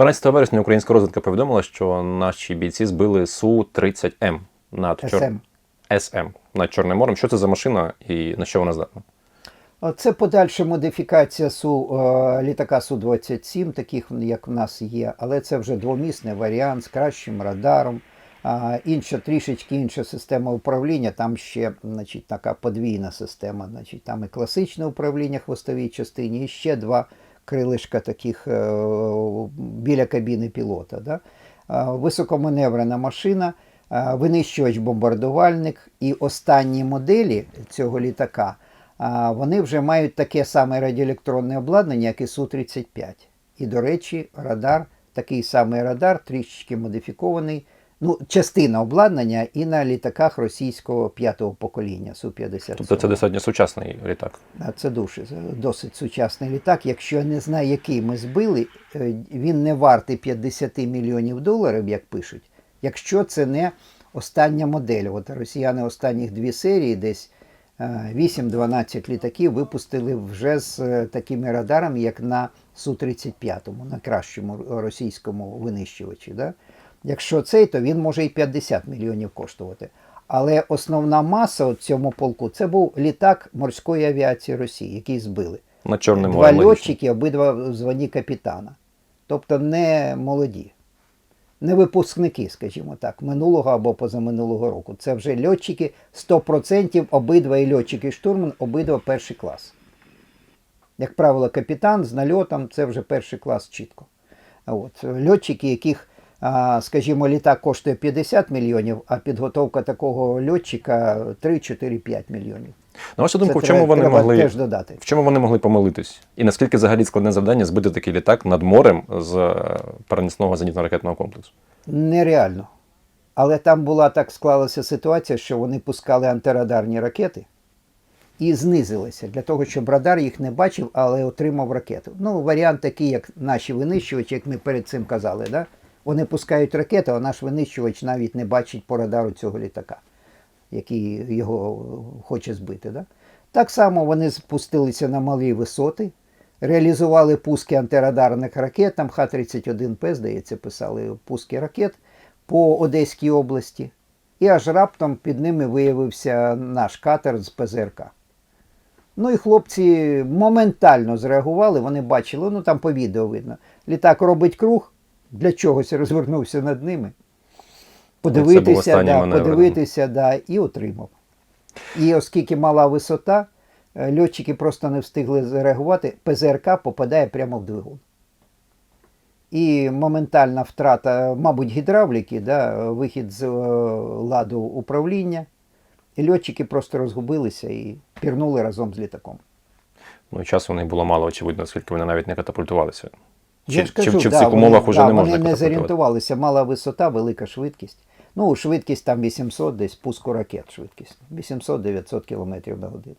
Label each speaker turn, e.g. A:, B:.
A: 12 вересня українська розвідка повідомила, що наші бійці збили Су-30М над Чор...
B: СМ.
A: СМ над Чорним морем. Що це за машина і на що вона здатна?
B: Це подальша модифікація Су, е, літака Су-27, таких як в нас є, але це вже двомісний варіант з кращим радаром. Інша трішечки інша система управління. Там ще значить, така подвійна система. Значить, там і класичне управління хвостовій частині, і ще два крилишка таких е, біля кабіни пілота. Да? Високоманеврена машина, винищувач-бомбардувальник і останні моделі цього літака. Вони вже мають таке саме радіоелектронне обладнання, як і Су-35. І, до речі, радар, такий самий радар, трішечки модифікований. Ну, частина обладнання і на літаках російського п'ятого покоління Су-57.
A: Тобто це достатньо сучасний літак.
B: А Це дуже досить сучасний літак. Якщо я не знаю, який ми збили, е, він не вартий 50 мільйонів доларів, як пишуть, якщо це не остання модель. От росіяни останніх дві серії, десь е, 8-12 літаків, випустили вже з е, такими радарами, як на Су-35, на кращому російському винищувачі. Да? Якщо цей, то він може і 50 мільйонів коштувати. Але основна маса у цьому полку це був літак морської авіації Росії, який збили.
A: Над Чорним
B: Два
A: морем.
B: льотчики, обидва в званні капітана. Тобто не молоді, не випускники, скажімо так, минулого або позаминулого року. Це вже льотчики 100% обидва і льотчик, і штурман, обидва перший клас. Як правило, капітан з нальотом це вже перший клас чітко. От. Льотчики, яких, скажімо, літак коштує 50 мільйонів, а підготовка такого льотчика 3-4-5 мільйонів.
A: На вашу думку,
B: Це
A: в чому
B: треба-
A: вони могли
B: теж додати.
A: в чому вони могли помилитись? І наскільки взагалі складне завдання збити такий літак над морем з е, перенесного зенітно-ракетного комплексу?
B: Нереально. Але там була так склалася ситуація, що вони пускали антирадарні ракети і знизилися для того, щоб радар їх не бачив, але отримав ракету. Ну, варіант такий, як наші винищувачі, як ми перед цим казали. Да? Вони пускають ракету, а наш винищувач навіть не бачить по радару цього літака, який його хоче збити. Да? Так само вони спустилися на малі висоти, реалізували пуски антирадарних ракет, там Х-31П, здається, писали пуски ракет по Одеській області. І аж раптом під ними виявився наш катер з ПЗРК. Ну і хлопці моментально зреагували, вони бачили, ну там по відео видно. Літак робить круг, для чогось розвернувся над ними. Подивитися, да,
A: маневр.
B: подивитися, да, і отримав. І оскільки мала висота, е, льотчики просто не встигли зреагувати, ПЗРК попадає прямо в двигун. І моментальна втрата, мабуть, гідравліки, да, вихід з е, ладу управління. І льотчики просто розгубилися і пірнули разом з літаком.
A: Ну часу у них було мало, очевидно, оскільки вони навіть не катапультувалися. Чи,
B: кажу,
A: чи в
B: да,
A: цих
B: вони-
A: умовах уже
B: да,
A: не можна
B: Вони не зорієнтувалися, мала висота, велика швидкість. Ну, швидкість там 800, десь пуску ракет швидкість. 800-900 км на годину.